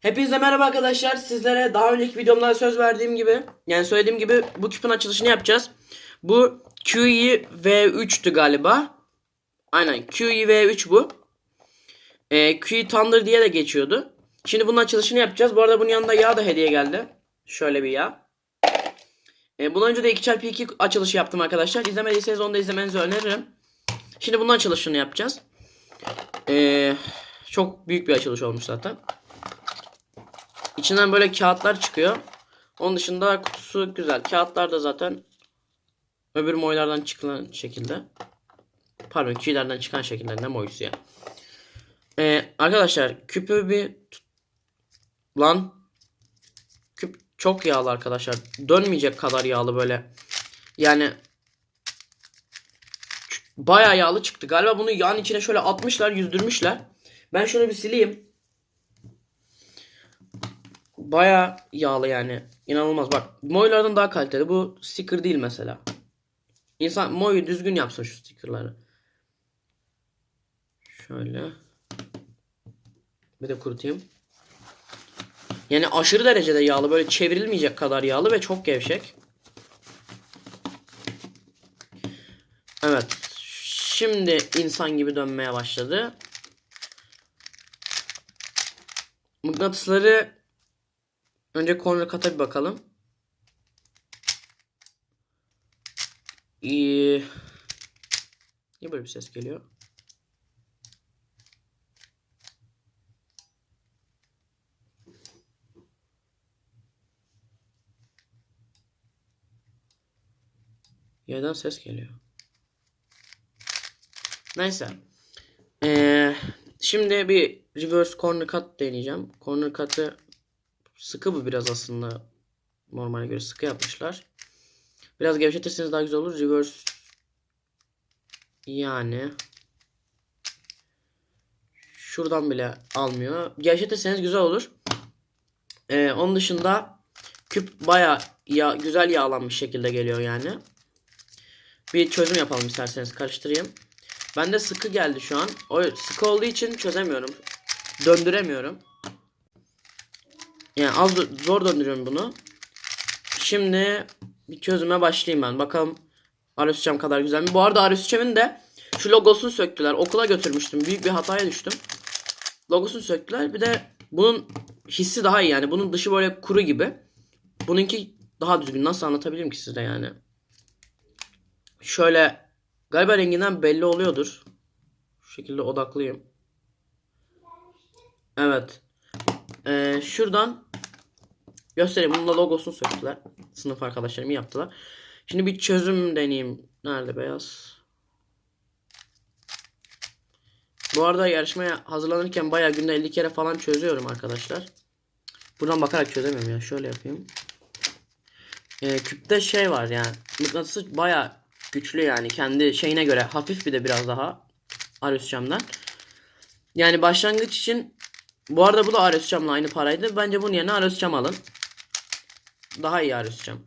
Hepinize merhaba arkadaşlar. Sizlere daha önceki videomda söz verdiğim gibi yani söylediğim gibi bu küpün açılışını yapacağız. Bu QE V3'tü galiba. Aynen QE V3 bu. Ee, QE Thunder diye de geçiyordu. Şimdi bunun açılışını yapacağız. Bu arada bunun yanında yağ da hediye geldi. Şöyle bir yağ. Ee, bundan önce de 2x2 açılışı yaptım arkadaşlar. İzlemediyseniz onu da izlemenizi öneririm. Şimdi bunun açılışını yapacağız. Ee, çok büyük bir açılış olmuş zaten. İçinden böyle kağıtlar çıkıyor. Onun dışında kutusu güzel. Kağıtlar da zaten öbür moylardan çıkan şekilde. Pardon kilerden çıkan şekilde ne moyusu ya. Ee, arkadaşlar küpü bir lan küp çok yağlı arkadaşlar. Dönmeyecek kadar yağlı böyle. Yani bayağı yağlı çıktı. Galiba bunu yağın içine şöyle atmışlar, yüzdürmüşler. Ben şunu bir sileyim. Baya yağlı yani. İnanılmaz. Bak Moy'lardan daha kaliteli. Bu sticker değil mesela. İnsan Moy'u düzgün yapsın şu stickerları. Şöyle. Bir de kurutayım. Yani aşırı derecede yağlı. Böyle çevrilmeyecek kadar yağlı ve çok gevşek. Evet. Şimdi insan gibi dönmeye başladı. Mıknatısları Önce corner kata bir bakalım. İyi. Niye böyle bir ses geliyor? Yerden ses geliyor. Neyse. Ee, şimdi bir reverse corner cut deneyeceğim. Corner cut'ı Sıkı bu biraz aslında. Normale göre sıkı yapmışlar. Biraz gevşetirseniz daha güzel olur. Reverse yani şuradan bile almıyor. Gevşetirseniz güzel olur. Ee, onun dışında küp baya ya, güzel yağlanmış şekilde geliyor yani. Bir çözüm yapalım isterseniz karıştırayım. Bende sıkı geldi şu an. O sıkı olduğu için çözemiyorum. Döndüremiyorum. Yani az zor döndürüyorum bunu. Şimdi bir çözüme başlayayım ben. Bakalım Cam kadar güzel mi? Bu arada Arius Cam'in de şu logosunu söktüler. Okula götürmüştüm. Büyük bir hataya düştüm. Logosunu söktüler. Bir de bunun hissi daha iyi yani. Bunun dışı böyle kuru gibi. Bununki daha düzgün. Nasıl anlatabilirim ki size yani? Şöyle galiba renginden belli oluyordur. Şu şekilde odaklıyım. Evet. Ee, şuradan göstereyim. Bunun da logosunu söktüler. Sınıf arkadaşlarım yaptılar. Şimdi bir çözüm deneyeyim. Nerede beyaz? Bu arada yarışmaya hazırlanırken bayağı günde 50 kere falan çözüyorum arkadaşlar. Buradan bakarak çözemiyorum ya. Şöyle yapayım. Ee, küpte şey var yani. Mıknatısı bayağı güçlü yani. Kendi şeyine göre. Hafif bir de biraz daha. Arius camdan. Yani başlangıç için bu arada bu da Arius camla aynı paraydı. Bence bunun yerine Arius cam alın. Daha iyi Arius cam.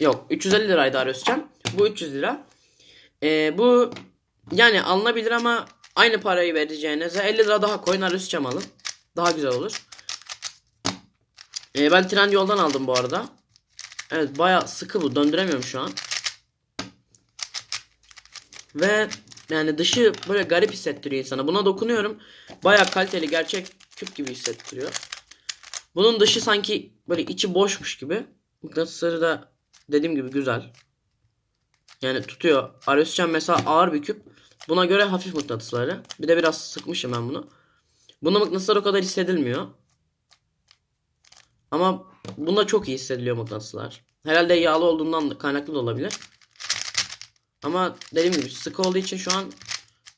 Yok 350 liraydı Arius cam. Bu 300 lira. Ee, bu yani alınabilir ama aynı parayı vereceğinize 50 lira daha koyun Arius cam alın. Daha güzel olur. Ee, ben Trendyol'dan aldım bu arada. Evet baya sıkı bu. Döndüremiyorum şu an. Ve yani dışı böyle garip hissettiriyor insana. Buna dokunuyorum. Baya kaliteli gerçek küp gibi hissettiriyor. Bunun dışı sanki böyle içi boşmuş gibi. Mıknatısları da dediğim gibi güzel. Yani tutuyor. Ariuscan mesela ağır bir küp. Buna göre hafif mıknatısları. Bir de biraz sıkmışım ben bunu. Bunda mıknatıslar o kadar hissedilmiyor. Ama bunda çok iyi hissediliyor mıknatıslar. Herhalde yağlı olduğundan da kaynaklı da olabilir. Ama dediğim gibi sıkı olduğu için şu an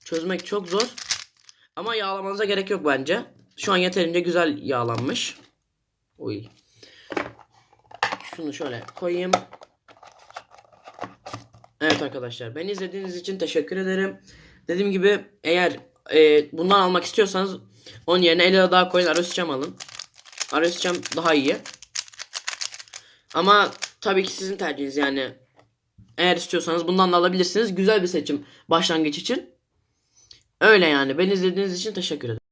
çözmek çok zor. Ama yağlamanıza gerek yok bence. Şu an yeterince güzel yağlanmış. Uy. Şunu şöyle koyayım. Evet arkadaşlar beni izlediğiniz için teşekkür ederim. Dediğim gibi eğer e, bundan almak istiyorsanız onun yerine 50 lira daha koyun Arius Cam alın. Arius Cam daha iyi. Ama tabii ki sizin tercihiniz yani. Eğer istiyorsanız bundan da alabilirsiniz. Güzel bir seçim başlangıç için. Öyle yani. Beni izlediğiniz için teşekkür ederim.